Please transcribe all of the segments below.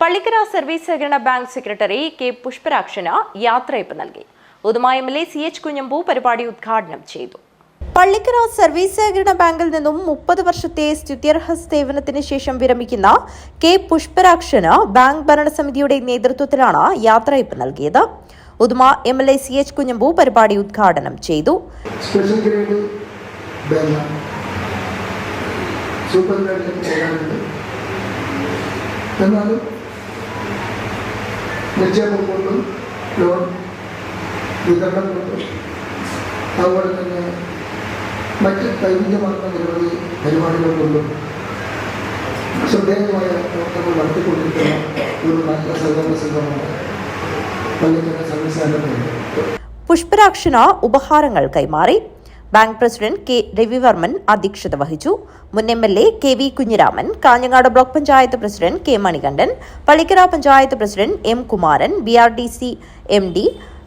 Pallikkara service സഹകരണ bank secretary K പുഷ്പരാക്ഷന് യാത്രയപ്പ് നൽകി. ഉദുമായ M L A C H Kunhambu പരിപാടി ഉദ്ഘാടനം ചെയ്തു. പള്ളിക്കര സർവീസ് സഹകരണ ബാങ്കിൽ നിന്നും മുപ്പത് വർഷത്തെ സ്തുത്യർഹ സേവനത്തിന് ശേഷം വിരമിക്കുന്ന കെ പുഷ്പരാക്ഷന് ബാങ്ക് ഭരണസമിതിയുടെ നേതൃത്വത്തിലാണ് യാത്രയപ്പ് നൽകിയത്. Uduma M L A C H Kunhambu പരിപാടി ഉദ്ഘാടനം ചെയ്തു. സ്പെഷ്യൽ ഗ്രേഡ് ബാങ്കാണ് സൂപ്പർ ഗ്രേഡിലേക്ക് പോകാനുണ്ട് എന്നാലും നിക്ഷേപം കൊണ്ടും ലോൺ വിതരണം കൊണ്ടും. അതുപോലെ തന്നെ മറ്റ് കൈവിധ്യമാർന്ന നിരവധി പരിപാടികൾ കൊണ്ടും ശ്രദ്ധേയമായ പ്രവർത്തനങ്ങൾ നടത്തിക്കൊണ്ടിരിക്കുന്ന ഒരു നല്ല സഹകരണ സംഘമാണ് പള്ളിക്കര പുഷ്പരാക്ഷന് ഉപഹാരങ്ങൾ കൈമാറി. ബാങ്ക് പ്രസിഡന്റ് കെ രവിവർമ്മൻ അധ്യക്ഷത വഹിച്ചു മുൻ M L A K V Kunhiraman Kanhangad block panchayat president K Manikandan Pallikkara panchayat president M Kumaran B R D C M D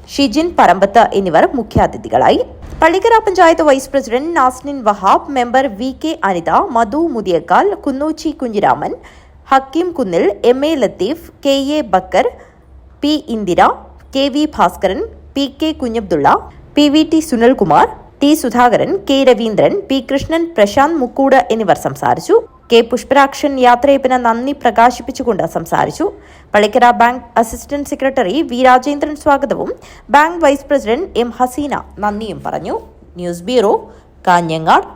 Shijin Parambath എന്നിവർ മുഖ്യാതിഥികളായി Pallikkara panchayat vice president Nasnin Wahab member V K Anitha Madhu Muthiyakkal Kunnoochi Kunhiraman Hakeem Kunnil M A Latheef K A Bakkar P Indira K V Bhaskaran P K Kunhabdulla P V T Sunilkumar T Sudhakaran K Raveendran P Krishnan Prashanth Mukkoodu എന്നിവർ സംസാരിച്ചു. K Pushparakshan യാത്രയപ്പിന് നന്ദി പ്രകാശിപ്പിച്ചുകൊണ്ട് സംസാരിച്ചു. Pallikkara bank assistant secretary V Rajendran സ്വാഗതവും. Bank vice president M Haseena നന്ദിയും പറഞ്ഞു. News bureau Kanhangad.